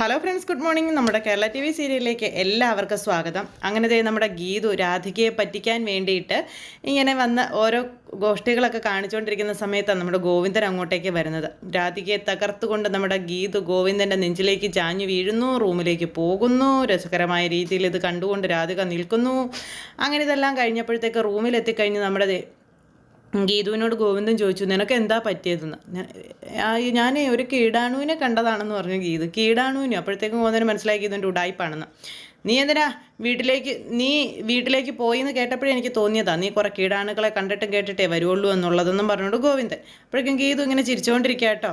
Hello friends good morning നമ്മുടെ Kerala T V സീരിയലിലേക്ക് എല്ലാവർക്കും സ്വാഗതം. അങ്ങനെ ദേ നമ്മുടെ ഗീതു രാധികയെ പറ്റിക്കാൻ വേണ്ടിയിട്ട് ഇങ്ങനെ വന്ന് ഓരോ ഗോഷ്ഠികളൊക്കെ കാണിച്ചുകൊണ്ടിരിക്കുന്ന സമയത്താണ് നമ്മുടെ ഗോവിന്ദൻ അങ്ങോട്ടേക്ക് വരുന്നത്. രാധികയെ തകർത്തുകൊണ്ട് നമ്മുടെ ഗീതു ഗോവിന്ദന്റെ നെഞ്ചിലേക്ക് ചാഞ്ഞു വീഴുന്നു റൂമിലേക്ക് പോകുന്നു രസകരമായ രീതിയിൽ ഇത് കണ്ടുകൊണ്ട് രാധിക നിൽക്കുന്നു. അങ്ങനെ ഇതെല്ലാം കഴിഞ്ഞപ്പോഴത്തേക്ക് റൂമിലെത്തിക്കഴിഞ്ഞ് നമ്മുടെ ഗീതുവിനോട് ഗോവിന്ദൻ ചോദിച്ചു നിനക്ക് എന്താ പറ്റിയതെന്ന് ഞാൻ ഒരു കീടാണുവിനെ കണ്ടതാണെന്ന് പറഞ്ഞു ഗീതു. കീടാണുവിനെ അപ്പോഴത്തേക്കും ഗോവിന്ദൻ മനസ്സിലാക്കി ഗീതുവിന്റെ ഉടായ്പാണെന്ന്. നീ എന്തിനാ വീട്ടിലേക്ക് നീ വീട്ടിലേക്ക് പോയി എന്ന് കേട്ടപ്പോഴേ എനിക്ക് തോന്നിയതാ. നീ കുറേ കീടാണുക്കളെ കണ്ടിട്ടും കേട്ടിട്ടേ വരുള്ളൂ എന്നുള്ളതെന്നും പറഞ്ഞുകൊണ്ട് ഗോവിന്ദൻ അപ്പോഴേക്കും ഗീതു ഇങ്ങനെ ചിരിച്ചുകൊണ്ടിരിക്കുക കേട്ടോ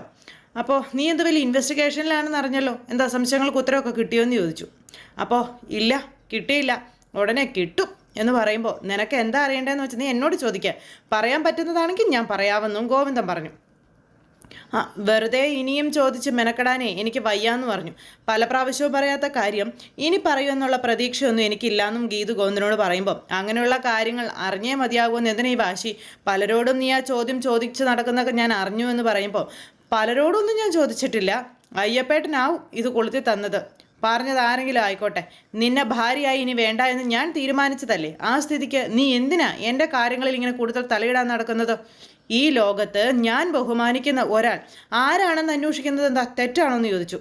അപ്പോൾ നീ എന്ത് വലിയ ഇൻവെസ്റ്റിഗേഷനിലാണെന്ന് അറിഞ്ഞല്ലോ? എന്താ സംശയങ്ങൾക്ക് ഉത്തരവൊക്കെ കിട്ടിയോ എന്ന് ചോദിച്ചു. അപ്പോൾ ഇല്ല കിട്ടിയില്ല. ഉടനെ കിട്ടും. എന്ന് പറയുമ്പോൾ നിനക്ക് എന്താ അറിയേണ്ടതെന്ന് വെച്ചാൽ നീ എന്നോട് ചോദിക്കുക പറയാൻ പറ്റുന്നതാണെങ്കിൽ ഞാൻ പറയാമെന്നും ഗോവിന്ദൻ പറഞ്ഞു. ആ വെറുതെ ഇനിയും ചോദിച്ച് മെനക്കെടാനേ എനിക്ക് വയ്യാന്ന് പറഞ്ഞു. പല പ്രാവശ്യവും പറയാത്ത കാര്യം ഇനി പറയുമെന്നുള്ള പ്രതീക്ഷയൊന്നും എനിക്കില്ലാന്നും ഗീതു ഗോവിന്ദനോട് പറയുമ്പോൾ അങ്ങനെയുള്ള കാര്യങ്ങൾ അറിഞ്ഞേ മതിയാകുമെന്ന് എന്തിനാ ഈ വാശി? പലരോടും നീ ആ ചോദ്യം ചോദിച്ച് നടക്കുന്നൊക്കെ ഞാൻ അറിഞ്ഞു എന്ന് പറയുമ്പോൾ പലരോടൊന്നും ഞാൻ ചോദിച്ചിട്ടില്ല. അയ്യപ്പേട്ടനാവും ഇത് കൊളുത്തി തന്നത്. പറഞ്ഞത് ആരെങ്കിലും ആയിക്കോട്ടെ. നിന്നെ ഭാര്യയായി ഇനി വേണ്ട എന്ന് ഞാൻ തീരുമാനിച്ചതല്ലേ? ആ സ്ഥിതിക്ക് നീ എന്തിനാ എന്റെ കാര്യങ്ങളിൽ ഇങ്ങനെ കൂടുതൽ തലയിടാൻ നടക്കുന്നത്? ഈ ലോകത്ത് ഞാൻ ബഹുമാനിക്കുന്ന ഒരാൾ ആരാണെന്ന് അന്വേഷിക്കുന്നത് എന്താ തെറ്റാണോ എന്ന് ചോദിച്ചു.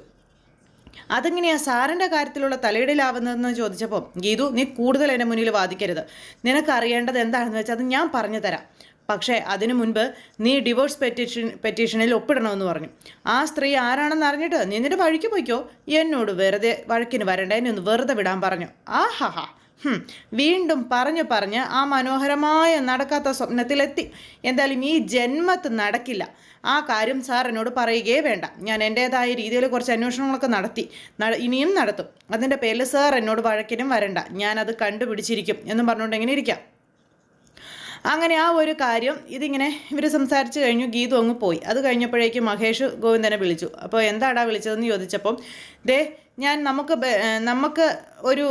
അതെങ്ങനെയാ സാറിന്റെ കാര്യത്തിലുള്ള തലയിടലാവുന്നതെന്ന് ചോദിച്ചപ്പോൾ ഗീതു നീ കൂടുതൽ എന്റെ മുന്നിൽ വാദിക്കരുത്. നിനക്കറിയേണ്ടത് എന്താണെന്ന് വെച്ചാൽ അത് ഞാൻ പറഞ്ഞു തരാം. പക്ഷേ അതിനു മുൻപ് നീ ഡിവോഴ്സ് പെറ്റീഷൻ പെറ്റീഷനിൽ ഒപ്പിടണമെന്ന് പറഞ്ഞു. ആ സ്ത്രീ ആരാണെന്ന് അറിഞ്ഞിട്ട് നീ നിന്റെ വഴിക്ക് പോയിക്കോ. എന്നോട് വെറുതെ വഴക്കിന് വരണ്ട. ഒന്ന് വെറുതെ വിടാൻ പറഞ്ഞു. ആഹാഹാ. വീണ്ടും പറഞ്ഞു പറഞ്ഞ് ആ മനോഹരമായ നടക്കാത്ത സ്വപ്നത്തിലെത്തി. എന്തായാലും ഈ ജന്മത്ത് നടക്കില്ല. ആ കാര്യം സാർ എന്നോട് പറയുകയേ വേണ്ട. ഞാൻ എന്റേതായ രീതിയിൽ കുറച്ച് അന്വേഷണങ്ങളൊക്കെ നടത്തി. ഇനിയും നടത്തും. അതിന്റെ പേരിൽ സാർ എന്നോട് വഴക്കിനും വരണ്ട. ഞാനത് കണ്ടുപിടിച്ചിരിക്കും എന്നും പറഞ്ഞുകൊണ്ട് എങ്ങനെ ഇരിക്കാം? അങ്ങനെ ആ ഒരു കാര്യം ഇതിങ്ങനെ ഇവർ സംസാരിച്ച് കഴിഞ്ഞു ഗീതു അങ്ങ് പോയി. അത് കഴിഞ്ഞപ്പോഴേക്കും മഹേഷ് ഗോവിന്ദനെ വിളിച്ചു. അപ്പോൾ എന്താടാ വിളിച്ചതെന്ന് ചോദിച്ചപ്പം ദേ ഞാൻ നമുക്ക് നമുക്ക് ഒരു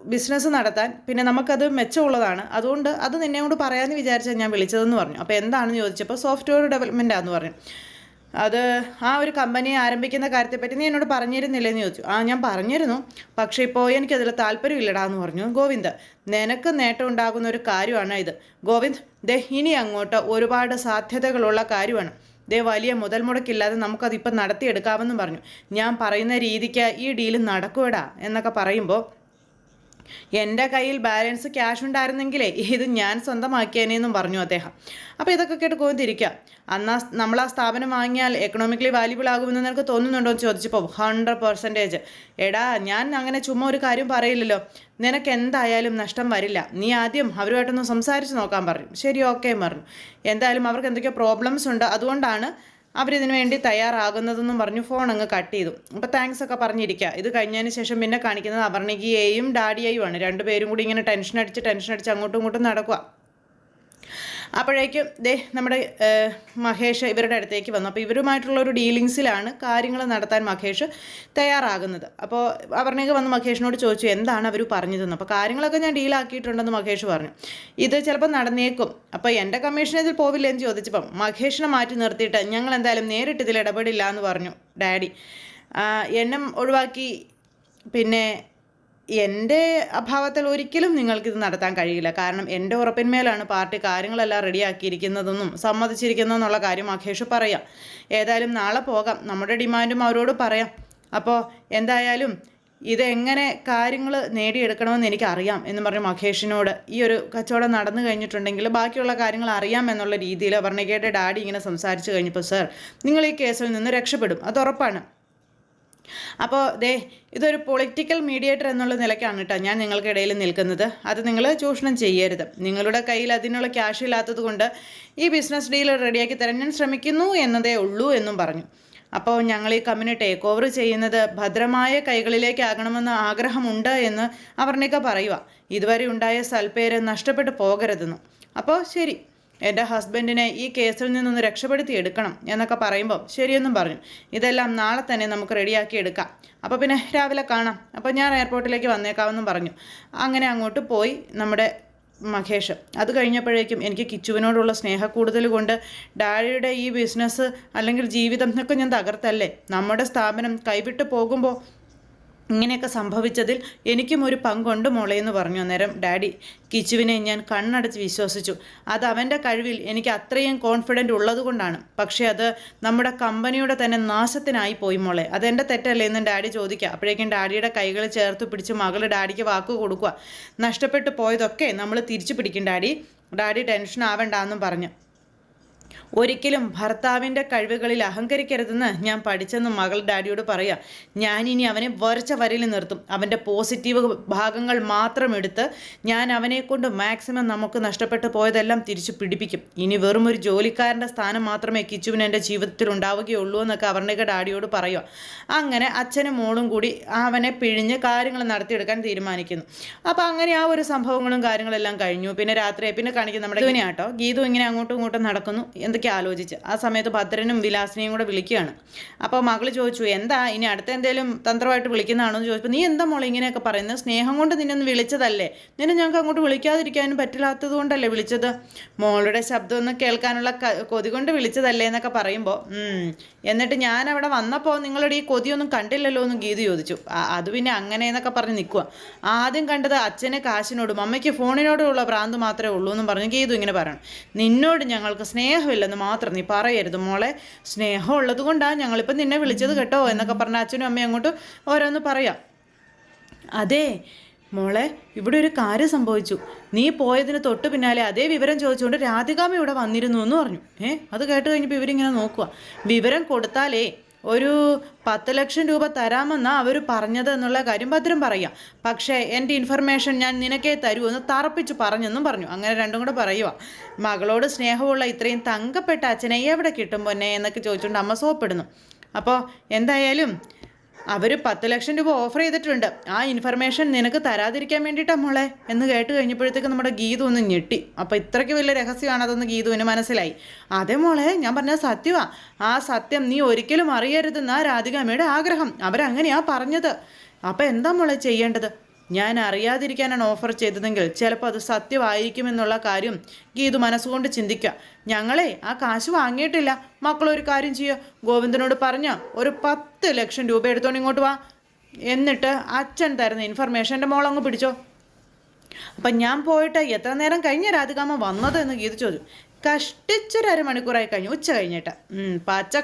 ബിസിനസ് നടത്താൻ പിന്നെ നമുക്കത് മെച്ചമുള്ളതാണ്. അതുകൊണ്ട് അത് നിന്നെ കൊണ്ട് പറയാമെന്ന് വിചാരിച്ചാൽ ഞാൻ വിളിച്ചതെന്ന് പറഞ്ഞു. അപ്പോൾ എന്താണെന്ന് ചോദിച്ചപ്പോൾ സോഫ്റ്റ്വെയർ ഡെവലപ്മെന്റാന്ന് പറഞ്ഞു. അത് ആ ഒരു കമ്പനി ആരംഭിക്കുന്ന കാര്യത്തെപ്പറ്റി നീ എന്നോട് പറഞ്ഞിരുന്നില്ലെന്ന് ചോദിച്ചു. ആ ഞാൻ പറഞ്ഞിരുന്നു. പക്ഷേ ഇപ്പോൾ എനിക്കതിൽ താല്പര്യമില്ലടാ എന്ന് പറഞ്ഞു. ഗോവിന്ദ് നിനക്ക് നേട്ടം ഉണ്ടാകുന്ന ഒരു കാര്യമാണ് ഇത്. ഗോവിന്ദ് ദേ ഇനി അങ്ങോട്ട് ഒരുപാട് സാധ്യതകളുള്ള കാര്യമാണ്. ദേ വലിയ മുതൽ മുടക്കില്ലാതെ നമുക്കതിപ്പം നടത്തിയെടുക്കാമെന്നും പറഞ്ഞു. ഞാൻ പറയുന്ന രീതിക്ക് ഈ ഡീൽ നടക്കൂടാ എന്നൊക്കെ പറയുമ്പോൾ എന്റെ കയ്യിൽ ബാലൻസ് ക്യാഷ് ഉണ്ടായിരുന്നെങ്കിലേ ഇത് ഞാൻ സ്വന്തമാക്കിയേനെന്നും പറഞ്ഞു അദ്ദേഹം. അപ്പോൾ ഇതൊക്കെ കേട്ട് കോന്തിരിക്കുക അന്നാ നമ്മൾ ആ സ്ഥാപനം വാങ്ങിയാൽ എക്കണോമിക്കലി വാല്യുബിൾ ആകുമെന്ന് നിനക്ക് തോന്നുന്നുണ്ടോ എന്ന് ചോദിച്ചപ്പോൾ ഹൺഡ്രഡ് പെർസെന്റേജ് എടാ ഞാൻ അങ്ങനെ ചുമ്മാ ഒരു കാര്യം പറയില്ലല്ലോ. നിനക്ക് എന്തായാലും നഷ്ടം വരില്ല. നീ ആദ്യം അവരുമായിട്ടൊന്ന് സംസാരിച്ച് നോക്കാൻ പറഞ്ഞു ശരി ഓക്കെ പറഞ്ഞു എന്തായാലും അവർക്ക് എന്തൊക്കെയോ പ്രോബ്ലംസ് ഉണ്ട്. അതുകൊണ്ടാണ് അവരിതിനു വേണ്ടി തയ്യാറാകുന്നതെന്നും പറഞ്ഞു ഫോൺ അങ്ങ് കട്ട് ചെയ്തു. അപ്പോൾ താങ്ക്സ് ഒക്കെ പറഞ്ഞിരിക്കുക ഇത് കഴിഞ്ഞതിന് ശേഷം പിന്നെ കാണിക്കുന്നത് അവർണികയെയും ഡാഡിയെയുമാണ്. രണ്ടുപേരും കൂടി ഇങ്ങനെ ടെൻഷൻ അടിച്ച് ടെൻഷൻ അടിച്ച് അങ്ങോട്ടും ഇങ്ങോട്ടും നടക്കുക അപ്പോഴേക്കും ദേ നമ്മുടെ മഹേഷ് ഇവരുടെ അടുത്തേക്ക് വന്നു. അപ്പോൾ ഇവരുമായിട്ടുള്ള ഒരു ഡീലിങ്സിലാണ് കാര്യങ്ങൾ നടത്താൻ മഹേഷ് തയ്യാറാകുന്നത്. അപ്പോൾ അവരുടെയൊക്കെ വന്ന് മഹേഷിനോട് ചോദിച്ചു എന്താണ് അവർ പറഞ്ഞതെന്ന്? അപ്പോൾ കാര്യങ്ങളൊക്കെ ഞാൻ ഡീലാക്കിയിട്ടുണ്ടെന്ന് മഹേഷ് പറഞ്ഞു. ഇത് ചിലപ്പോൾ നടന്നേക്കും. അപ്പോൾ എന്റെ കമ്മീഷൻ ഇതിൽ പോവില്ല എന്ന് ചോദിച്ചപ്പം മഹേഷിനെ മാറ്റി നിർത്തിയിട്ട് ഞങ്ങൾ എന്തായാലും നേരിട്ട് ഇതിൽ ഇടപെടില്ല എന്ന് പറഞ്ഞു ഡാഡി. എണ്ണം ഒഴിവാക്കി. പിന്നെ എന്റെ അഭാവത്തിൽ ഒരിക്കലും നിങ്ങൾക്കിത് നടത്താൻ കഴിയില്ല. കാരണം എന്റെ ഉറപ്പിന്മേലാണ് പാർട്ടി കാര്യങ്ങളെല്ലാം റെഡിയാക്കിയിരിക്കുന്നതെന്നും സമ്മതിച്ചിരിക്കുന്നതെന്നുള്ള കാര്യം അഖേഷ് പറയാം. ഏതായാലും നാളെ പോകാം. നമ്മുടെ ഡിമാൻഡും അവരോട് പറയാം. അപ്പോൾ എന്തായാലും ഇതെങ്ങനെ കാര്യങ്ങൾ നേടിയെടുക്കണമെന്ന് എനിക്കറിയാം എന്ന് പറഞ്ഞു മഹേഷിനോട് ഈ ഒരു കച്ചവടം നടന്നു കഴിഞ്ഞിട്ടുണ്ടെങ്കിൽ ബാക്കിയുള്ള കാര്യങ്ങൾ അറിയാം എന്നുള്ള രീതിയിൽ വർണികയുടെ ഡാഡി ഇങ്ങനെ സംസാരിച്ചു കഴിഞ്ഞപ്പോൾ സർ നിങ്ങൾ ഈ കേസിൽ നിന്ന് രക്ഷപ്പെടും. അത് ഉറപ്പാണ്. അപ്പോൾ ദേ ഇതൊരു പൊളിറ്റിക്കൽ മീഡിയേറ്റർ എന്നുള്ള നിലയ്ക്കാണ് കേട്ടോ ഞാൻ നിങ്ങൾക്കിടയിൽ നിൽക്കുന്നത്. അത് നിങ്ങൾ ചൂഷണം ചെയ്യരുത്. നിങ്ങളുടെ കയ്യിൽ അതിനുള്ള ക്യാഷ് ഇല്ലാത്തത് കൊണ്ട് ഈ ബിസിനസ് ഡീൽ റെഡിയാക്കി തരാൻ ഞാൻ ശ്രമിക്കുന്നു എന്നതേ ഉള്ളൂ എന്നും പറഞ്ഞു. അപ്പോൾ ഞങ്ങൾ ഈ കമ്പനി ടേക്ക് ഓവർ ചെയ്യുന്നത് ഭദ്രമായ കൈകളിലേക്കാകണമെന്ന് ആഗ്രഹമുണ്ട് എന്ന് അവർണിക്ക പറയുക ഇതുവരെ ഉണ്ടായ സൽപ്പേര് നഷ്ടപ്പെട്ടു പോകരുതെന്ന്. അപ്പോൾ ശരി. എന്റെ ഹസ്ബൻഡിനെ ഈ കേസിൽ നിന്നൊന്ന് രക്ഷപ്പെടുത്തി എടുക്കണം എന്നൊക്കെ പറയുമ്പോൾ ശരിയെന്നും പറഞ്ഞു. ഇതെല്ലാം നാളെ തന്നെ നമുക്ക് റെഡിയാക്കി എടുക്കാം. അപ്പോൾ പിന്നെ രാവിലെ കാണാം. അപ്പോൾ ഞാൻ എയർപോർട്ടിലേക്ക് വന്നേക്കാമെന്നും പറഞ്ഞു. അങ്ങനെ അങ്ങോട്ട് പോയി നമ്മുടെ മഹേഷ്. അത് കഴിഞ്ഞപ്പോഴേക്കും എനിക്ക് കിച്ചുവിനോടുള്ള സ്നേഹക്കൂടുതൽ കൊണ്ട് ഡാഡിയുടെ ഈ ബിസിനസ് അല്ലെങ്കിൽ ജീവിതം എന്നൊക്കെ ഞാൻ തകർത്തല്ലേ? നമ്മുടെ സ്ഥാപനം കൈവിട്ട് പോകുമ്പോൾ ഇങ്ങനെയൊക്കെ സംഭവിച്ചതിൽ എനിക്കും ഒരു പങ്കുണ്ട് മോളെ എന്ന് പറഞ്ഞു അന്നേരം ഡാഡി കിച്ചുവിനെ ഞാൻ കണ്ണടച്ച് വിശ്വസിച്ചു. അത് അവന്റെ കഴിവിൽ എനിക്ക് അത്രയും കോൺഫിഡന്റ് ഉള്ളതുകൊണ്ടാണ് പക്ഷേ അത് നമ്മുടെ കമ്പനിയുടെ തന്നെ നാശത്തിനായി പോയി മോളെ. അതെന്റെ തെറ്റല്ലേ എന്ന് ഡാഡി ചോദിക്കുക. അപ്പോഴേക്കും ഡാഡിയുടെ കൈകൾ ചേർത്ത് പിടിച്ച് മകൾ ഡാഡിക്ക് വാക്ക് കൊടുക്കുക. നഷ്ടപ്പെട്ടു പോയതൊക്കെ നമ്മൾ തിരിച്ചു പിടിക്കും ഡാഡി. ഡാഡി ടെൻഷൻ ആവണ്ടെന്നും പറഞ്ഞു. ഒരിക്കലും ഭർത്താവിന്റെ കഴിവുകളിൽ അഹങ്കരിക്കരുതെന്ന് ഞാൻ പഠിച്ചെന്ന് മകൾ ഡാഡിയോട് പറയാം. ഞാനിനി അവനെ വരച്ച വരയിൽ നിർത്തും. അവന്റെ പോസിറ്റീവ് ഭാഗങ്ങൾ മാത്രം എടുത്ത് ഞാൻ അവനെ കൊണ്ട് മാക്സിമം നമുക്ക് നഷ്ടപ്പെട്ടു പോയതെല്ലാം തിരിച്ചു പിടിപ്പിക്കും. ഇനി വെറും ഒരു ജോലിക്കാരന്റെ സ്ഥാനം മാത്രമേ കിച്ചുവിന് എന്റെ ജീവിതത്തിൽ ഉണ്ടാവുകയുള്ളൂ എന്നൊക്കെ അവരുടെ ഡാഡിയോട് പറയുക അങ്ങനെ അച്ഛനും മോളും കൂടി അവനെ പിഴിഞ്ഞ് കാര്യങ്ങൾ നടത്തിയെടുക്കാൻ തീരുമാനിക്കുന്നു. അപ്പോൾ അങ്ങനെ ആ ഒരു സംഭവങ്ങളും കാര്യങ്ങളെല്ലാം കഴിഞ്ഞു. പിന്നെ രാത്രി പിന്നെ കാണിക്കും നമ്മുടെ ഗീതു ഇങ്ങനെ അങ്ങോട്ടും ഇങ്ങോട്ടും നടക്കുന്നു. എന്തൊക്കെ ആലോചിച്ച്. ആ സമയത്ത് ഭദ്രനും വിലാസിനെയും കൂടെ വിളിക്കുകയാണ്. അപ്പോൾ മകൾ ചോദിച്ചു എന്താ ഇനി അടുത്ത എന്തെങ്കിലും തന്ത്രമായിട്ട് വിളിക്കുന്നതാണോ? എന്ന് ചോദിച്ചപ്പോൾ നീ എന്താ മോളെ ഇങ്ങനെയൊക്കെ പറയുന്നത്? സ്നേഹം കൊണ്ട് നിന്നെ ഒന്ന് വിളിച്ചതല്ലേ? നിന്നെ ഞങ്ങൾക്ക് അങ്ങോട്ട് വിളിക്കാതിരിക്കാനും പറ്റില്ലാത്തത് കൊണ്ടല്ലേ വിളിച്ചത്? മോളുടെ ശബ്ദം ഒന്ന് കേൾക്കാനുള്ള കൊതി കൊണ്ട് വിളിച്ചതല്ലേ എന്നൊക്കെ പറയുമ്പോൾ. എന്നിട്ട് ഞാൻ അവിടെ വന്നപ്പോൾ നിങ്ങളുടെ ഈ കൊതിയൊന്നും കണ്ടില്ലല്ലോ എന്ന് ഗീതു ചോദിച്ചു. "ആ, അത് പിന്നെ അങ്ങനെ എന്നൊക്കെ പറഞ്ഞ് നിൽക്കുക ആദ്യം കണ്ടത് അച്ഛനെ കാശിനോടും അമ്മയ്ക്ക് ഫോണിനോടുള്ള ഭ്രാന്ത് മാത്രമേ ഉള്ളൂ എന്ന് പറഞ്ഞ് ഗീതു ഇങ്ങനെ പറയണം. നിന്നോട് ഞങ്ങൾക്ക് സ്നേഹമില്ലെന്ന് മാത്രം നീ പറയരുത് മോളെ. സ്നേഹം ഉള്ളത് കൊണ്ടാണ് ഞങ്ങളിപ്പോൾ നിന്നെ വിളിച്ചത് കേട്ടോ എന്നൊക്കെ പറഞ്ഞ അച്ഛനും അമ്മയും അങ്ങോട്ട് ഓരോന്ന് പറയാം. അതെ മോളെ ഇവിടെ ഒരു കാര്യം സംഭവിച്ചു. നീ പോയതിന് തൊട്ട് പിന്നാലെ അതേ വിവരം ചോദിച്ചുകൊണ്ട് രാധികാമ ഇവിടെ വന്നിരുന്നു എന്ന് പറഞ്ഞു. ഏ അത് കേട്ട് കഴിഞ്ഞപ്പോൾ ഇവരിങ്ങനെ നോക്കുക വിവരം കൊടുത്താലേ ഒരു പത്ത് ലക്ഷം രൂപ തരാമെന്നാണ് അവർ പറഞ്ഞത് എന്നുള്ള കാര്യം ഭദ്രം പറയാം പക്ഷേ എന്റെ ഇൻഫർമേഷൻ ഞാൻ നിനക്കേ തരൂ എന്ന് തറപ്പിച്ച് പറഞ്ഞെന്നും പറഞ്ഞു. അങ്ങനെ രണ്ടും കൂടെ പറയുക മകളോട് സ്നേഹമുള്ള ഇത്രയും തങ്കപ്പെട്ട അച്ഛനെ എവിടെ കിട്ടും പൊന്നെ എന്നൊക്കെ ചോദിച്ചുകൊണ്ട് അമ്മ സോപ്പിടുന്നു. അപ്പോൾ എന്തായാലും അവർ പത്ത് ലക്ഷം രൂപ ഓഫർ ചെയ്തിട്ടുണ്ട്. ആ ഇൻഫർമേഷൻ നിനക്ക് തരാതിരിക്കാൻ വേണ്ടിയിട്ടാ മോളെ എന്ന് കേട്ട് കഴിഞ്ഞപ്പോഴത്തേക്ക് നമ്മുടെ ഗീതു ഒന്ന് ഞെട്ടി. അപ്പോൾ ഇത്രയ്ക്ക് വലിയ രഹസ്യമാണ് അതൊന്ന് ഗീതുവിന് മനസ്സിലായി. അതേ മോളെ ഞാൻ പറഞ്ഞ സത്യമാ ആ സത്യം നീ ഒരിക്കലും അറിയരുതെന്നാ രാധികാമ്മയുടെ ആഗ്രഹം. അവരങ്ങനെയാ പറഞ്ഞത്. അപ്പോൾ എന്താ മോളെ ചെയ്യേണ്ടത്? ഞാൻ അറിയാതിരിക്കാനാണ് ഓഫർ ചെയ്തതെങ്കിൽ ചിലപ്പോൾ അത് സത്യമായിരിക്കുമെന്നുള്ള കാര്യം ഗീതു മനസ്സുകൊണ്ട് ചിന്തിക്കുക ഞങ്ങളെ ആ കാശ് വാങ്ങിയിട്ടില്ല. മക്കളൊരു കാര്യം ചെയ്യുക ഗോവിന്ദനോട് പറഞ്ഞ ഒരു പത്ത് ലക്ഷം രൂപ എടുത്തോണ്ട് ഇങ്ങോട്ട് വാ. എന്നിട്ട് അച്ഛൻ തരുന്ന ഇൻഫർമേഷൻ എന്റെ മോളങ്ങ് പിടിച്ചോ. അപ്പം ഞാൻ പോയിട്ട് എത്ര നേരം കഴിഞ്ഞ രാധികാമ്മ വന്നത് എന്ന് ഗീത ചോദിച്ചു. കഷ്ടിച്ചൊരു അരമണിക്കൂറായി കഴിഞ്ഞു. ഉച്ച കഴിഞ്ഞിട്ട്. പച്ച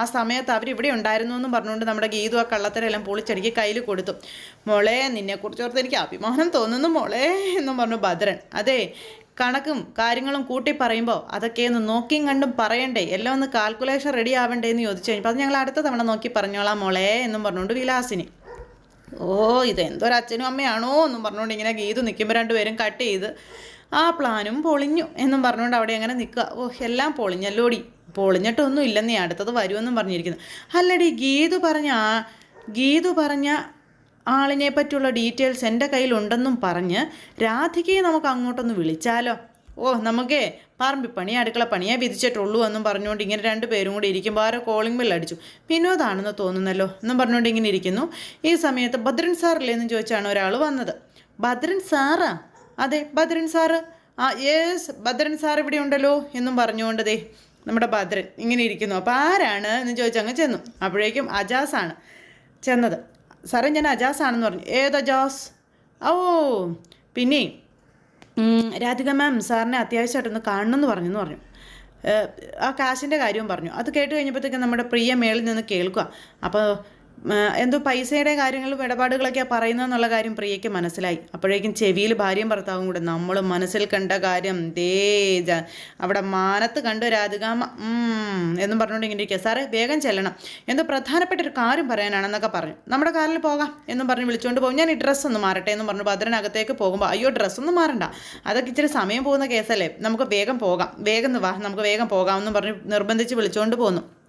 ആ സമയത്ത് അവർ ഇവിടെ ഉണ്ടായിരുന്നു എന്നും പറഞ്ഞുകൊണ്ട് നമ്മുടെ ഗീതു ആ കള്ളത്തരെല്ലാം പൊളിച്ചടിക്ക് കയ്യിൽ കൊടുത്തു. മോളെ നിന്നെക്കുറിച്ച് ഓർത്ത് എനിക്ക് അഭിമാനം തോന്നുന്നു മോളെ എന്നും പറഞ്ഞു ഭദ്രൻ. അതെ കണക്കും കാര്യങ്ങളും കൂട്ടി പറയുമ്പോൾ അതൊക്കെ ഒന്ന് നോക്കിയും കണ്ടും പറയണ്ടേ? എല്ലാം ഒന്ന് കാൽക്കുലേഷൻ റെഡി ആവണ്ടേ? എന്ന് ചോദിച്ചു കഴിഞ്ഞപ്പോൾ അത് ഞങ്ങൾ അടുത്ത തവണ നോക്കി പറഞ്ഞോളാം മോളെ എന്നും പറഞ്ഞുകൊണ്ട് വിലാസിനി. ഓ ഇത് എന്തൊരു അച്ഛനും അമ്മയാണോ? എന്നും പറഞ്ഞുകൊണ്ട് ഇങ്ങനെ ഗീതു നിൽക്കുമ്പോൾ രണ്ടുപേരും കട്ട് ചെയ്ത് ആ പ്ലാനും പൊളിഞ്ഞു എന്നും പറഞ്ഞുകൊണ്ട് അവിടെ അങ്ങനെ നിൽക്കുക. ഓ എല്ലാം പൊളിഞ്ഞല്ലോടി. പൊളിഞ്ഞിട്ടൊന്നും ഇല്ലെന്നേ അടുത്തത് വരുമെന്നും പറഞ്ഞിരിക്കുന്നു. അല്ലടി ഗീതു പറഞ്ഞ ഗീതു പറഞ്ഞ ആളിനെ പറ്റിയുള്ള ഡീറ്റെയിൽസ് എന്റെ കയ്യിലുണ്ടെന്നും പറഞ്ഞ് രാധികയെ നമുക്ക് അങ്ങോട്ടൊന്ന് വിളിച്ചാലോ? ഓ നമുക്കേ പറമ്പി പണിയെ അടുക്കള പണിയെ വിധിച്ചിട്ടുള്ളൂ എന്നും പറഞ്ഞുകൊണ്ട് ഇങ്ങനെ രണ്ട് പേരും കൂടി ഇരിക്കുമ്പോൾ ആരോ കോളിംഗ് ബെൽ അടിച്ചു. വിനോദാണെന്ന് തോന്നുന്നല്ലോ എന്നും പറഞ്ഞുകൊണ്ട് ഇങ്ങനെ ഇരിക്കുന്നു. ഈ സമയത്ത് ഭദ്രൻ സാറില്ലേ എന്ന് ചോദിച്ചാണ് ഒരാൾ വന്നത്. ഭദ്രൻ സാറാ? അതെ ഭദ്രൻ സാറ്. ആ യേസ് ഭദ്രൻ സാർ ഇവിടെ ഉണ്ടല്ലോ എന്നും പറഞ്ഞുകൊണ്ടതേ നമ്മുടെ ഭദ്രൻ ഇങ്ങനെ ഇരിക്കുന്നു. അപ്പോൾ ആരാണ് എന്ന് ചോദിച്ചങ്ങ് ചെന്നു. അപ്പോഴേക്കും അജാസാണ് ചെന്നത്. സാറേ ഞാൻ അജാസ് ആണെന്ന് പറഞ്ഞു. ഏത് അജാസ്? ഓ പിന്നെ രാധിക മാം സാറിനെ അത്യാവശ്യമായിട്ടൊന്ന് കാണണമെന്ന് പറഞ്ഞു. ഏഹ്, ആ കാശിന്റെ കാര്യവും പറഞ്ഞു. അത് കേട്ട് കഴിഞ്ഞപ്പോഴത്തേക്കും നമ്മുടെ പ്രിയ മേളിൽ നിന്ന് കേൾക്കുക. അപ്പോൾ എന്തോ പൈസയുടെ കാര്യങ്ങളും ഇടപാടുകളൊക്കെയാണ് പറയുന്നതെന്നുള്ള കാര്യം പ്രിയയ്ക്ക് മനസ്സിലായി. അപ്പോഴേക്കും ചെവിയിൽ ഭാര്യയും ഭർത്താവും കൂടെ നമ്മൾ മനസ്സിൽ കണ്ട കാര്യം ദേ അവിടെ മാനത്ത് കണ്ടു രാധികാമ്മ ഉം, എന്നും പറഞ്ഞുകൊണ്ട് ഇങ്ങനെ ഇരിക്കുക സാറേ വേഗം ചെല്ലണം. എന്തോ പ്രധാനപ്പെട്ട ഒരു കാര്യം പറയാനാണെന്നൊക്കെ പറഞ്ഞു. നമ്മുടെ കാറിൽ പോകാം എന്നും പറഞ്ഞ് വിളിച്ചുകൊണ്ട് പോകും. ഞാൻ ഈ ഡ്രസ്സ് ഒന്ന് മാറട്ടെ എന്ന് പറഞ്ഞു ഭദ്രനകത്തേക്ക് പോകുമ്പോൾ അയ്യോ ഡ്രസ്സൊന്നും മാറണ്ട. അതൊക്കെ ഇച്ചിരി സമയം പോകുന്ന കേസല്ലേ. നമുക്ക് വേഗം പോകാം. വേഗം വാ. നമുക്ക് വേഗം പോകാമെന്ന് പറഞ്ഞ് നിർബന്ധിച്ച് വിളിച്ചുകൊണ്ട് പോന്നു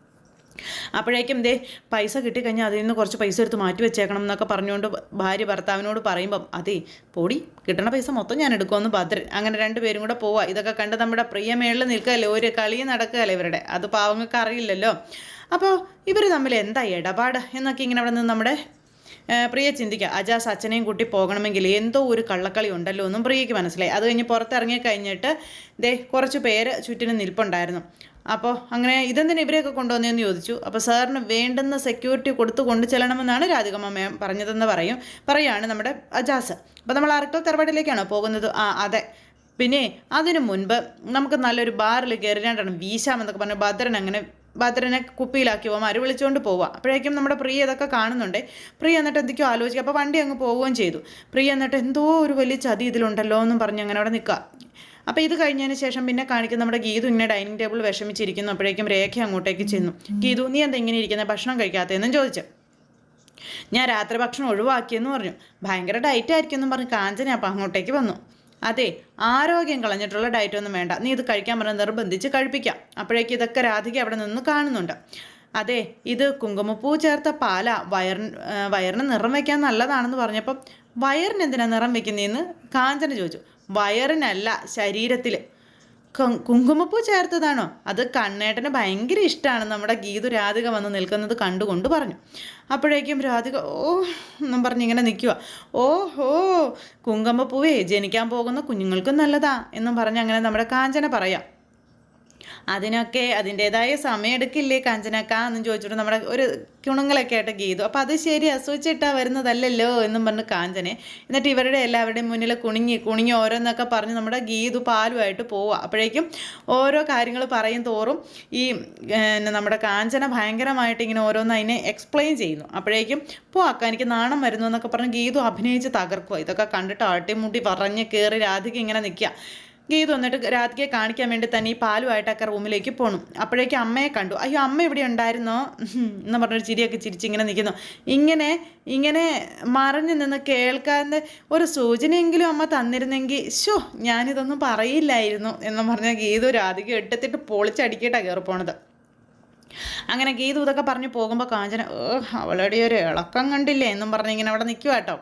അപ്പോഴേക്കും ദേ പൈസ കിട്ടിക്കഴിഞ്ഞാൽ അതിൽ നിന്ന് കുറച്ച് പൈസ എടുത്ത് മാറ്റി വെച്ചേക്കണം എന്നൊക്കെ പറഞ്ഞുകൊണ്ട് ഭാര്യ ഭർത്താവിനോട് പറയുമ്പം അതേ പൊടി കിട്ടണ പൈസ മൊത്തം ഞാൻ എടുക്കുമെന്ന് ഭദ്രൻ അങ്ങനെ രണ്ടുപേരും കൂടെ പോവാം. ഇതൊക്കെ കണ്ട് നമ്മുടെ പ്രിയ മേളിൽ നിൽക്കുകയല്ലേ ഒരു കളി നടക്കുകയല്ലേ ഇവരുടെ? അത് പാവങ്ങൾക്ക് അറിയില്ലല്ലോ. അപ്പോൾ ഇവർ തമ്മിൽ എന്താ ഇടപാട് എന്നൊക്കെ ഇങ്ങനെ അവിടെ നിന്ന് നമ്മുടെ പ്രിയ ചിന്തിക്കുക. അജാസ് അച്ഛനെയും കൂട്ടി പോകണമെങ്കിൽ എന്തോ ഒരു കള്ളക്കളി ഉണ്ടല്ലോ എന്നും പ്രിയയ്ക്ക് മനസ്സിലായി. അത് കഴിഞ്ഞ് പുറത്തിറങ്ങി കഴിഞ്ഞിട്ട് ദേ കുറച്ച് പേര് ചുറ്റിനും നിൽപ്പുണ്ടായിരുന്നു. അപ്പോൾ അങ്ങനെ ഇതെന്തിനാ ഇവരെയൊക്കെ കൊണ്ടുവന്നതെന്ന് ചോദിച്ചു. അപ്പോൾ സാറിന് വേണ്ടുന്ന സെക്യൂരിറ്റി കൊടുത്ത് കൊണ്ടു ചെല്ലണമെന്നാണ് രാധികമ്മ മാം പറഞ്ഞതെന്ന് പറയും. പറയുകയാണ് നമ്മുടെ അജാസ്. അപ്പോൾ നമ്മൾ അറക്കൽ തറവാടിലേക്കാണോ പോകുന്നത്? ആ അതെ. പിന്നെ അതിനു മുൻപ് നമുക്ക് നല്ലൊരു ബാറിൽ കയറി രണ്ടെണ്ണം വീശാമെന്നൊക്കെ പറഞ്ഞ് ഭദ്രൻ അങ്ങനെ ഭദ്രനെ കുപ്പിയിലാക്കി പോകാൻ വിളിച്ചുകൊണ്ട് പോവുക അപ്പോഴേക്കും നമ്മുടെ പ്രിയ ഇതൊക്കെ കാണുന്നുണ്ട്. പ്രിയ എന്നിട്ട് എന്തൊക്കെയോ ആലോചിക്കുക അപ്പോൾ വണ്ടി അങ്ങ് പോവുകയും ചെയ്തു. പ്രിയ എന്നിട്ട് എന്തോ ഒരു വലിയ ചതി ഇതിലുണ്ടല്ലോ എന്നും പറഞ്ഞ് അങ്ങനെ അവിടെ നിൽക്കുക അപ്പോൾ ഇത് കഴിഞ്ഞതിന് ശേഷം പിന്നെ കാണിക്കുന്ന നമ്മുടെ ഗീതു ഇങ്ങനെ ഡൈനിങ് ടേബിൾ വിഷമിച്ചിരിക്കുന്നു. അപ്പോഴേക്കും രേഖ അങ്ങോട്ടേക്ക് ചെന്നു. ഗീതു നീ എന്താ ഇങ്ങനെ ഇരിക്കുന്നത് ഭക്ഷണം കഴിക്കാത്തതെന്നും ചോദിച്ചു. ഞാൻ രാത്രി ഭക്ഷണം ഒഴിവാക്കിയെന്ന് പറഞ്ഞു. ഭയങ്കര ഡയറ്റ് ആയിരിക്കും എന്നും പറഞ്ഞ്. കാഞ്ചന അപ്പം അങ്ങോട്ടേക്ക് വന്നു. അതെ ആരോഗ്യം കളഞ്ഞിട്ടുള്ള ഡയറ്റ് ഒന്നും വേണ്ട. നീ ഇത് കഴിക്കാൻ പറഞ്ഞ് നിർബന്ധിച്ച് കഴിപ്പിക്കാം. അപ്പോഴേക്കും ഇതൊക്കെ രാധിക അവിടെ നിന്ന് കാണുന്നുണ്ട്. അതെ ഇത് കുങ്കുമപ്പൂ ചേർത്ത പാല. വയറിന് വയറിന് നിറം വയ്ക്കാൻ നല്ലതാണെന്ന് പറഞ്ഞപ്പം വയറിന് എന്തിനാ നിറം വെക്കുന്നതെന്ന് കാഞ്ചന ചോദിച്ചു. വയറിനല്ല ശരീരത്തിൽ കുങ്കുമപ്പൂ ചേർത്തതാണോ? അത് കണ്ണേട്ടന് ഭയങ്കര ഇഷ്ടമാണ് നമ്മുടെ ഗീതു രാധിക വന്ന് നിൽക്കുന്നത് കണ്ടുകൊണ്ട് പറഞ്ഞു. അപ്പോഴേക്കും രാധിക ഓ എന്നും പറഞ്ഞ് ഇങ്ങനെ നിൽക്കുക ഓ ഹോ കുങ്കുമപ്പൂവേ ജനിക്കാൻ പോകുന്ന കുഞ്ഞുങ്ങൾക്കും നല്ലതാ എന്നും പറഞ്ഞ് അങ്ങനെ നമ്മുടെ കാഞ്ചന പറയാം. അതിനൊക്കെ അതിന്റെതായ സമയം എടുക്കില്ലേ കാഞ്ചനക്ക എന്നും ചോദിച്ചിട്ട് നമ്മുടെ ഒരു കുണുങ്ങളൊക്കെ ആയിട്ട് ഗീതു. അപ്പോൾ അത് ശരി അസൂച്ചിട്ടാ വരുന്നതല്ലല്ലോ എന്നും പറഞ്ഞ് കാഞ്ചനെ. എന്നിട്ട് ഇവരുടെ എല്ലാവരുടെയും മുന്നിൽ കുണിങ്ങി കുണിങ്ങി ഓരോന്നൊക്കെ പറഞ്ഞ് നമ്മുടെ ഗീതു പാലുമായിട്ട് പോവുക അപ്പോഴേക്കും ഓരോ കാര്യങ്ങൾ പറയും തോറും ഈ നമ്മുടെ കാഞ്ചന ഭയങ്കരമായിട്ട് ഇങ്ങനെ ഓരോന്ന് അതിനെ എക്സ്പ്ലെയിൻ ചെയ്യുന്നു. അപ്പോഴേക്കും പോ അക്ക എനിക്ക് നാണം വരുന്നു എന്നൊക്കെ പറഞ്ഞ് ഗീതു അഭിനയിച്ച് തകർക്കുക ഇതൊക്കെ കണ്ടിട്ട് ആട്ടിമുട്ടി പറഞ്ഞ് കയറി രാധിക ഇങ്ങനെ നിൽക്കുക. ഗീതു വന്നിട്ട് രാധികയെ കാണിക്കാൻ വേണ്ടി തന്നെ ഈ പാലുമായിട്ട് പാലുമായിട്ടൊക്കെ റൂമിലേക്ക് പോണു. അപ്പോഴേക്കും അമ്മയെ കണ്ടു. അയ്യോ അമ്മ ഇവിടെ ഉണ്ടായിരുന്നോ? എന്ന് പറഞ്ഞൊരു ചിരിയൊക്കെ ചിരിച്ച് ഇങ്ങനെ നിൽക്കുന്നു ഇങ്ങനെ ഇങ്ങനെ മറിഞ്ഞു നിന്ന് കേൾക്കാതെ ഒരു സൂചനയെങ്കിലും അമ്മ തന്നിരുന്നെങ്കിൽ ഷോ ഞാനിതൊന്നും പറയില്ലായിരുന്നു എന്ന് പറഞ്ഞ ഗീതു രാധിക എടുത്തിട്ട് പൊളിച്ചടിക്കിട്ടാണ് കയറി പോണത്. അങ്ങനെ ഗീതു ഇതൊക്കെ പറഞ്ഞു പോകുമ്പോൾ കാഞ്ചന അവളുടെ ഒരു ഇളക്കം കണ്ടില്ലേ? എന്നും പറഞ്ഞ് ഇങ്ങനെ അവിടെ നിൽക്കുക കേട്ടോ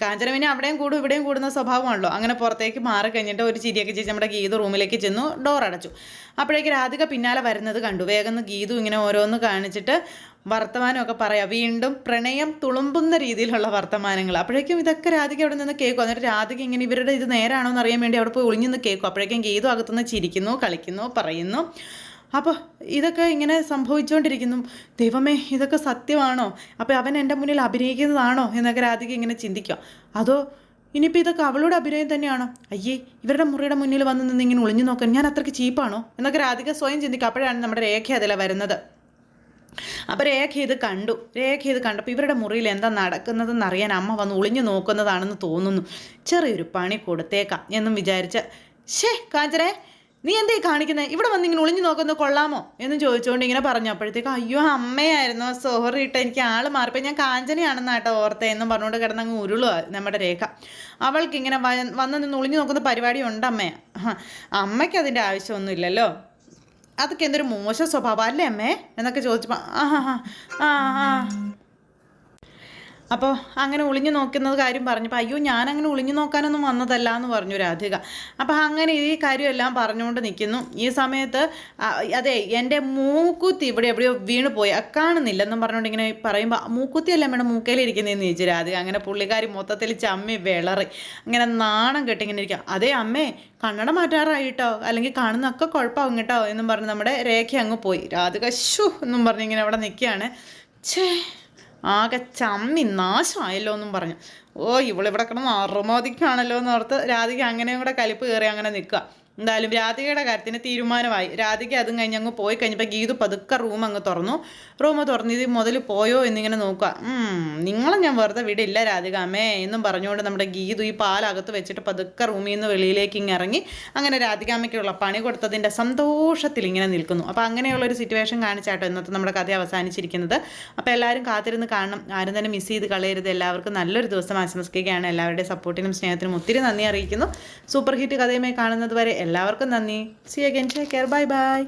കാഞ്ചന പിന്നെ അവിടെയും കൂടും ഇവിടെയും കൂടുന്ന സ്വഭാവമാണല്ലോ. അങ്ങനെ പുറത്തേക്ക് മാറി കഴിഞ്ഞിട്ട് ഒരു ചിരിയൊക്കെ ചേച്ചി നമ്മുടെ ഗീതു റൂമിലേക്ക് ചെന്നു ഡോർ അടച്ചു. അപ്പോഴേക്ക് രാധിക പിന്നാലെ വരുന്നത് കണ്ടു. വേഗം ഗീതു ഇങ്ങനെ ഓരോന്ന് കാണിച്ചിട്ട് വർത്തമാനമൊക്കെ പറയാം. വീണ്ടും പ്രണയം തുളുമ്പുന്ന രീതിയിലുള്ള വർത്തമാനങ്ങൾ. അപ്പോഴേക്കും ഇതൊക്കെ രാധിക അവിടെ നിന്ന് കേൾക്കും. എന്നിട്ട് രാധിക ഇങ്ങനെ ഇവരുടെ ഇത് നേരാണോ എന്ന് അറിയാൻ വേണ്ടി അവിടെ പോയി ഒളിഞ്ഞു നിന്ന് കേൾക്കും. അപ്പോഴേക്കും ഗീതു അകത്തുനിന്ന് ചിരിക്കുന്നു കളിക്കുന്നു പറയുന്നു. അപ്പോൾ ഇതൊക്കെ ഇങ്ങനെ സംഭവിച്ചുകൊണ്ടിരിക്കുന്നു ദൈവമേ ഇതൊക്കെ സത്യമാണോ? അപ്പോൾ അവൻ എന്റെ മുന്നിൽ അഭിനയിക്കുന്നതാണോ എന്നൊക്കെ രാധിക ഇങ്ങനെ ചിന്തിക്കുക. അതോ ഇനിയിപ്പോൾ ഇതൊക്കെ അവളുടെ അഭിനയം തന്നെയാണോ? അയ്യേ ഇവരുടെ മുറിയുടെ മുന്നിൽ വന്ന് നിന്ന് ഇങ്ങനെ ഒളിഞ്ഞു നോക്കാൻ ഞാൻ അത്രയ്ക്ക് ചീപ്പാണോ? എന്നൊക്കെ രാധിക സ്വയം ചിന്തിക്കുക. അപ്പോഴാണ് നമ്മുടെ രേഖ അതില വരുന്നത്. അപ്പോൾ രേഖ ഇത് കണ്ടു. രേഖ ഇത് കണ്ടപ്പോൾ ഇവരുടെ മുറിയിൽ എന്താ നടക്കുന്നതെന്ന് അറിയാൻ അമ്മ വന്ന് ഒളിഞ്ഞു നോക്കുന്നതാണെന്ന് തോന്നുന്നു. ചെറിയൊരു പണി കൊടുത്തേക്കാം എന്നും വിചാരിച്ച്. ഷേ കാഞ്ചരേ നീ എന്തേ കാണിക്കുന്നത് ഇവിടെ വന്ന് ഇങ്ങനെ ഒളിഞ്ഞു നോക്കുന്നത് കൊള്ളാമോ? എന്ന് ചോദിച്ചുകൊണ്ട് ഇങ്ങനെ പറഞ്ഞു. അപ്പോഴത്തേക്ക് അയ്യോ അമ്മയായിരുന്നു. സോറി ഇട്ട് എനിക്ക് ആൾ മാറിപ്പോ ഞാൻ കാഞ്ചനയാണെന്നാട്ടോ ഓർത്തേ എന്നും പറഞ്ഞുകൊണ്ട് കിടന്നങ്ങ് ഉരുളുക നമ്മുടെ രേഖ. അവൾക്ക് ഇങ്ങനെ വന്ന് നിന്ന് ഒളിഞ്ഞു നോക്കുന്ന പരിപാടി ഉണ്ട് അമ്മയെ അമ്മയ്ക്ക് അതിന്റെ ആവശ്യമൊന്നുമില്ലല്ലോ. അതൊക്കെ എന്തൊരു മോശ സ്വഭാവം. അല്ലേ അമ്മേ? എന്നൊക്കെ ചോദിച്ചപ്പോൾ ആ ആ ആ അപ്പോൾ അങ്ങനെ ഒളിഞ്ഞു നോക്കുന്നത് കാര്യം പറഞ്ഞപ്പോൾ അയ്യോ ഞാൻ അങ്ങനെ ഒളിഞ്ഞു നോക്കാനൊന്നും വന്നതല്ല എന്ന് പറഞ്ഞു രാധിക. അപ്പോൾ അങ്ങനെ ഈ കാര്യമെല്ലാം പറഞ്ഞുകൊണ്ട് നിൽക്കുന്നു. ഈ സമയത്ത് അതെ എന്റെ മൂക്കുത്തി ഇവിടെ എവിടെയോ വീണ് പോയി. കാണുന്നില്ലെന്നും പറഞ്ഞുകൊണ്ട് ഇങ്ങനെ പറയുമ്പോൾ മൂക്കുത്തി അല്ല മേഡം മൂക്കയിലിരിക്കുന്നതെന്ന് ചോദിച്ചു രാധിക. അങ്ങനെ പുള്ളിക്കാരി മൊത്തത്തിൽ ചമ്മി വിളറി. അങ്ങനെ നാണം കെട്ടിങ്ങനെ ഇരിക്കുക അതേ അമ്മേ കണ്ണട മാറ്റാറായിട്ടോ? അല്ലെങ്കിൽ കാണുന്നൊക്കെ കുഴപ്പമാകും കേട്ടോ? എന്നും പറഞ്ഞ് നമ്മുടെ രേഖ അങ്ങ് പോയി. രാധിക ഷു എന്നും പറഞ്ഞിങ്ങനെ അവിടെ നിൽക്കുകയാണ്. ഛേ ആകെ ചമ്മി നാശമായല്ലോ എന്നും പറഞ്ഞു. ഓ ഇവളിവിടെ കിടന്ന് അറുമോദിക്കാണല്ലോ എന്ന് ഓർത്ത് രാധിക അങ്ങനെയും കൂടെ കലിപ്പ് കയറി അങ്ങനെ നിൽക്കുക. എന്തായാലും രാധികയുടെ കാര്യത്തിന് തീരുമാനമായി. രാധിക അതും കഴിഞ്ഞ് അങ്ങ് പോയി കഴിഞ്ഞപ്പോൾ ഗീതു പതുക്കെ റൂം അങ്ങ് തുറന്നു. റൂം തുറന്ന് ഇത് മുതൽ പോയോ എന്നിങ്ങനെ നോക്കുക നിങ്ങളെ ഞാൻ വെറുതെ വിടില്ല രാധിക അമ്മേ എന്നും പറഞ്ഞുകൊണ്ട് നമ്മുടെ ഗീതു ഈ പാലകത്ത് വെച്ചിട്ട് പതുക്കെ റൂമിൽ നിന്ന് വെളിയിലേക്ക് ഇങ്ങനെ ഇറങ്ങി. അങ്ങനെ രാധികാമ്മയ്ക്കുള്ള പണി കൊടുത്തതിന്റെ സന്തോഷത്തിൽ ഇങ്ങനെ നിൽക്കുന്നു. അപ്പോൾ അങ്ങനെയുള്ളൊരു സിറ്റുവേഷൻ കാണിച്ചാട്ടോ ഇന്നത്തെ നമ്മുടെ കഥ അവസാനിച്ചിരിക്കുന്നത്. അപ്പോൾ എല്ലാവരും കാത്തിരുന്ന് കാണണം. ആരും തന്നെ മിസ് ചെയ്ത് കളയരുത്. എല്ലാവർക്കും നല്ലൊരു ദിവസം ആശംസിക്കുകയാണ്. എല്ലാവരുടെയും സപ്പോർട്ടിനും സ്നേഹത്തിനും ഒത്തിരി നന്ദി അറിയിക്കുന്നു. സൂപ്പർ ഹിറ്റ് കഥയുമായി കാണുന്നത് വരെ എല്ലാവർക്കും നന്ദി. See again take care bye bye